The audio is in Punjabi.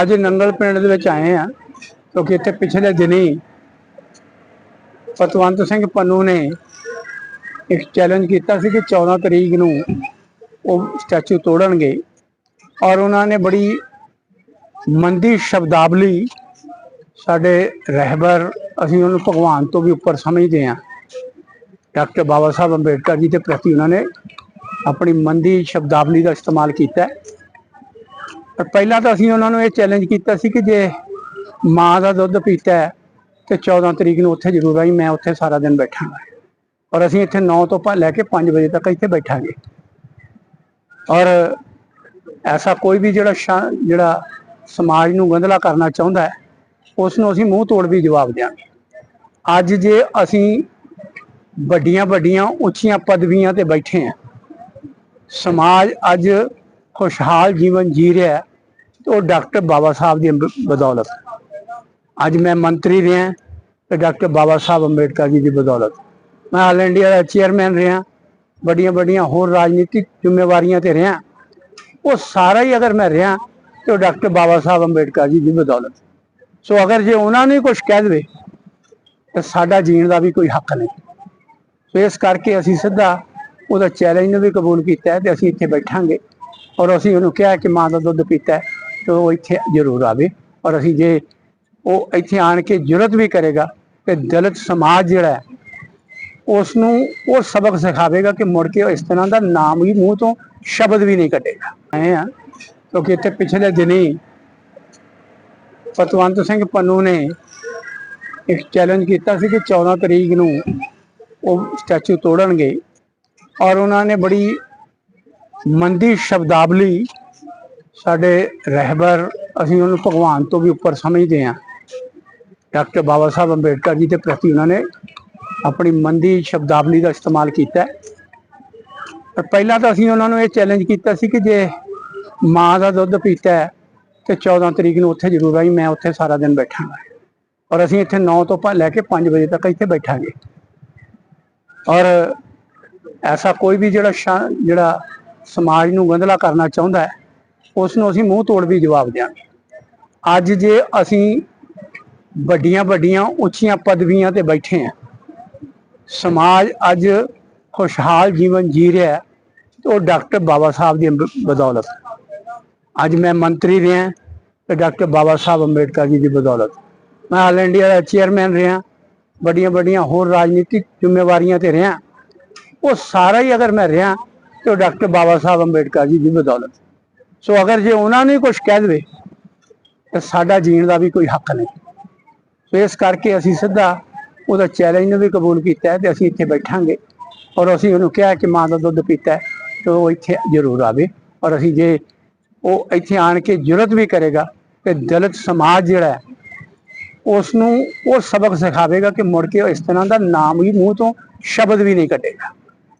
ਅੱਜ ਨੰਗਲ ਪਿੰਡ ਦੇ ਵਿੱਚ ਆਏ ਆ ਕਿਉਂਕਿ ਇੱਥੇ ਪਿਛਲੇ ਦਿਨੀ ਪਤਵੰਤ ਸਿੰਘ ਪੰਨੂ ਨੇ ਇੱਕ ਚੈਲੰਜ ਕੀਤਾ ਸੀ ਕਿ 14 ਤਰੀਕ ਨੂੰ ਉਹ ਸਟੈਚੂ ਤੋੜਨਗੇ ਔਰ ਉਹਨਾਂ ਨੇ ਬੜੀ ਮੰਦੀ ਸ਼ਬਦਾਵਲੀ ਸਾਡੇ ਰਹਿਬਰ, ਅਸੀਂ ਉਹਨੂੰ ਭਗਵਾਨ ਤੋਂ ਵੀ ਉੱਪਰ ਸਮਝਦੇ ਹਾਂ। ਡਾਕਟਰ ਬਾਬਾ ਸਾਹਿਬ ਅੰਬੇਡਕਰ ਜੀ ਦੇ ਪ੍ਰਤੀ ਉਹਨਾਂ ਨੇ ਆਪਣੀ ਮੰਦੀ ਸ਼ਬਦਾਵਲੀ ਦਾ ਇਸਤੇਮਾਲ ਕੀਤਾ ਪਹਿਲਾਂ ਤਾਂ ਅਸੀਂ ਉਹਨਾਂ ਨੂੰ ਇਹ ਚੈਲੰਜ ਕੀਤਾ ਸੀ ਕਿ ਜੇ ਮਾਂ ਦਾ ਦੁੱਧ ਪੀਤਾ ਹੈ, ਤੇ 14 ਤਰੀਕ ਨੂੰ ਉੱਥੇ ਜ਼ਰੂਰ ਆਈ, ਮੈਂ ਉੱਥੇ ਸਾਰਾ ਦਿਨ ਬੈਠਾਂਗਾ। ਔਰ ਅਸੀਂ ਇੱਥੇ 9 ਤੋਂ ਲੈ ਕੇ 5 ਵਜੇ ਤੱਕ ਇੱਥੇ ਬੈਠਾਂਗੇ। ਔਰ ਐਸਾ ਕੋਈ ਵੀ ਜਿਹੜਾ ਸ਼ਾ- ਜਿਹੜਾ ਸਮਾਜ ਨੂੰ ਗੰਧਲਾ ਕਰਨਾ ਚਾਹੁੰਦਾ ਹੈ, ਉਸ ਨੂੰ ਅਸੀਂ ਮੂੰਹ ਤੋੜ ਵੀ ਜਵਾਬ ਦਿਆਂਗੇ। ਅੱਜ ਜੇ ਅਸੀਂ ਵੱਡੀਆਂ ਵੱਡੀਆਂ ਉੱਚੀਆਂ ਪਦਵੀਆਂ ਤੇ ਬੈਠੇ ਹਾਂ, ਸਮਾਜ ਅੱਜ ਖੁਸ਼ਹਾਲ ਜੀਵਨ ਜੀ ਰਿਹਾ ਹੈ ਉਹ ਡਾਕਟਰ ਬਾਬਾ ਸਾਹਿਬ ਦੀ ਅੰਬ- ਬਦੌਲਤ। ਅੱਜ ਮੈਂ ਮੰਤਰੀ ਰਿਹਾ ਤੇ ਡਾਕਟਰ ਬਾਬਾ ਸਾਹਿਬ ਅੰਬੇਡਕਰ ਜੀ ਦੀ ਬਦੌਲਤ। ਮੈਂ ਆਲ ਇੰਡੀਆ ਦਾ ਚੇਅਰਮੈਨ ਰਿਹਾ ਵੱਡੀਆਂ ਵੱਡੀਆਂ ਹੋਰ ਰਾਜਨੀਤਿਕ ਜ਼ਿੰਮੇਵਾਰੀਆਂ ਤੇ ਰਿਹਾ ਉਹ ਸਾਰਾ ਹੀ ਅਗਰ ਮੈਂ ਰਿਹਾ ਤੇ ਉਹ ਡਾਕਟਰ ਬਾਬਾ ਸਾਹਿਬ ਅੰਬੇਡਕਰ ਜੀ ਦੀ ਬਦੌਲਤ। ਸੋ ਅਗਰ ਜੇ ਉਹਨਾਂ ਨੇ ਕੁਝ ਕਹਿ ਦੇਵੇ, ਤੇ ਸਾਡਾ ਜੀਣ ਦਾ ਵੀ ਕੋਈ ਹੱਕ ਨਹੀਂ। ਸੋ ਇਸ ਕਰਕੇ ਅਸੀਂ ਸਿੱਧਾ ਉਹਦਾ ਚੈਲੰਜ ਨੂੰ ਵੀ ਕਬੂਲ ਕੀਤਾ ਹੈ, ਤੇ ਅਸੀਂ ਇੱਥੇ ਬੈਠਾਂਗੇ। ਔਰ ਅਸੀਂ ਉਹਨੂੰ ਕਿਹਾ ਕਿ ਮਾਂ ਦਾ ਦੁੱਧ ਪੀਤਾ ਤੇ ਉਹ ਇੱਥੇ ਜ਼ਰੂਰ ਆਵੇ। ਔਰ ਅਸੀਂ ਜੇ ਉਹ ਇੱਥੇ ਆਣ ਕੇ ਜੁਰਤ ਵੀ ਕਰੇਗਾ, ਤੇ ਦਲਿਤ ਸਮਾਜ ਜਿਹੜਾ ਹੈ ਉਸ ਨੂੰ ਉਹ ਸਬਕ ਸਿਖਾਵੇਗਾ ਕਿ ਮੁੜ ਕੇ ਇਸ ਤਰ੍ਹਾਂ ਦਾ ਨਾਮ ਵੀ ਮੂੰਹ ਤੋਂ ਸ਼ਬਦ ਵੀ ਨਹੀਂ ਕੱਢੇਗਾ। ਆਏ ਆ ਕਿਉਂਕਿ ਇੱਥੇ ਪਿਛਲੇ ਦਿਨੀ ਪਤਵੰਤ ਸਿੰਘ ਪੰਨੂ ਨੇ ਇੱਕ ਚੈਲੰਜ ਕੀਤਾ ਸੀ ਕਿ 14 ਤਰੀਕ ਨੂੰ ਉਹ ਸਟੈਚੂ ਤੋੜਨਗੇ। ਔਰ ਉਹਨਾਂ ਨੇ ਬੜੀ ਮੰਦੀ ਸ਼ਬਦਾਵਲੀ ਸਾਡੇ ਰਹਿਬਰ, ਅਸੀਂ ਉਹਨੂੰ ਭਗਵਾਨ ਤੋਂ ਵੀ ਉੱਪਰ ਸਮਝਦੇ ਹਾਂ। ਡਾਕਟਰ ਬਾਬਾ ਸਾਹਿਬ ਅੰਬੇਡਕਰ ਜੀ ਦੇ ਪ੍ਰਤੀ ਉਹਨਾਂ ਨੇ ਆਪਣੀ ਮੰਦੀ ਸ਼ਬਦਾਵਲੀ ਦਾ ਇਸਤੇਮਾਲ ਕੀਤਾ ਪਰ ਪਹਿਲਾਂ ਤਾਂ ਅਸੀਂ ਉਹਨਾਂ ਨੂੰ ਇਹ ਚੈਲੰਜ ਕੀਤਾ ਸੀ ਕਿ ਜੇ ਮਾਂ ਦਾ ਦੁੱਧ ਪੀਤਾ ਤੇ 14 ਤਰੀਕ ਨੂੰ ਉੱਥੇ ਜ਼ਰੂਰ ਆਈ, ਮੈਂ ਉੱਥੇ ਸਾਰਾ ਦਿਨ ਬੈਠਾਂਗਾ। ਔਰ ਅਸੀਂ ਇੱਥੇ 9 ਤੋਂ ਲੈ ਕੇ 5 ਵਜੇ ਤੱਕ ਇੱਥੇ ਬੈਠਾਂਗੇ। ਔਰ ਐਸਾ ਕੋਈ ਵੀ ਜਿਹੜਾ ਸ਼ਾ- ਜਿਹੜਾ ਸਮਾਜ ਨੂੰ ਗੰਧਲਾ ਕਰਨਾ ਚਾਹੁੰਦਾ ਹੈ ਉਸ ਨੂੰ ਅਸੀਂ ਮੂੰਹ ਤੋੜ ਵੀ ਜਵਾਬ ਦਿਆਂਗੇ। ਅੱਜ ਜੇ ਅਸੀਂ ਵੱਡੀਆਂ ਵੱਡੀਆਂ ਉੱਚੀਆਂ ਪਦਵੀਆਂ ਤੇ ਬੈਠੇ ਹਾਂ, ਸਮਾਜ ਅੱਜ ਖੁਸ਼ਹਾਲ ਜੀਵਨ ਜੀ ਰਿਹਾ ਉਹ ਡਾਕਟਰ ਬਾਬਾ ਸਾਹਿਬ ਦੀ ਅੰਬ- ਬਦੌਲਤ। ਅੱਜ ਮੈਂ ਮੰਤਰੀ ਰਿਹਾ ਤੇ ਡਾਕਟਰ ਬਾਬਾ ਸਾਹਿਬ ਅੰਬੇਡਕਰ ਜੀ ਦੀ ਬਦੌਲਤ। ਮੈਂ ਆਲ ਇੰਡੀਆ ਦਾ ਚੇਅਰਮੈਨ ਰਿਹਾ ਵੱਡੀਆਂ ਵੱਡੀਆਂ ਹੋਰ ਰਾਜਨੀਤਿਕ ਜ਼ਿੰਮੇਵਾਰੀਆਂ ਤੇ ਰਿਹਾ ਉਹ ਸਾਰਾ ਹੀ ਅਗਰ ਮੈਂ ਰਿਹਾ ਤੇ ਉਹ ਡਾਕਟਰ ਬਾਬਾ ਸਾਹਿਬ ਅੰਬੇਡਕਰ ਜੀ ਦੀ ਬਦੌਲਤ। ਸੋ ਅਗਰ ਜੇ ਉਹਨਾਂ ਨੇ ਕੁਝ ਕਹਿ ਦੇਵੇ, ਤਾਂ ਸਾਡਾ ਜੀਣ ਦਾ ਵੀ ਕੋਈ ਹੱਕ ਨਹੀਂ। ਸੋ ਇਸ ਕਰਕੇ ਅਸੀਂ ਸਿੱਧਾ ਉਹਦਾ ਚੈਲੰਜ ਨੂੰ ਵੀ ਕਬੂਲ ਕੀਤਾ ਤੇ ਅਸੀਂ ਇੱਥੇ ਬੈਠਾਂਗੇ। ਔਰ ਅਸੀਂ ਉਹਨੂੰ ਕਿਹਾ ਕਿ ਮਾਂ ਦਾ ਦੁੱਧ ਪੀਤਾ ਤੇ ਉਹ ਇੱਥੇ ਜ਼ਰੂਰ ਆਵੇ। ਔਰ ਅਸੀਂ ਜੇ ਉਹ ਇੱਥੇ ਆਣ ਕੇ ਜੁਰਤ ਵੀ ਕਰੇਗਾ, ਤੇ ਦਲਿਤ ਸਮਾਜ ਜਿਹੜਾ ਹੈ ਉਸ ਨੂੰ ਉਹ ਸਬਕ ਸਿਖਾਵੇਗਾ ਕਿ ਮੁੜ ਕੇ ਉਹ ਇਸ ਤਰ੍ਹਾਂ ਦਾ ਨਾਮ ਵੀ ਮੂੰਹ ਤੋਂ ਸ਼ਬਦ ਵੀ ਨਹੀਂ ਕੱਢੇਗਾ।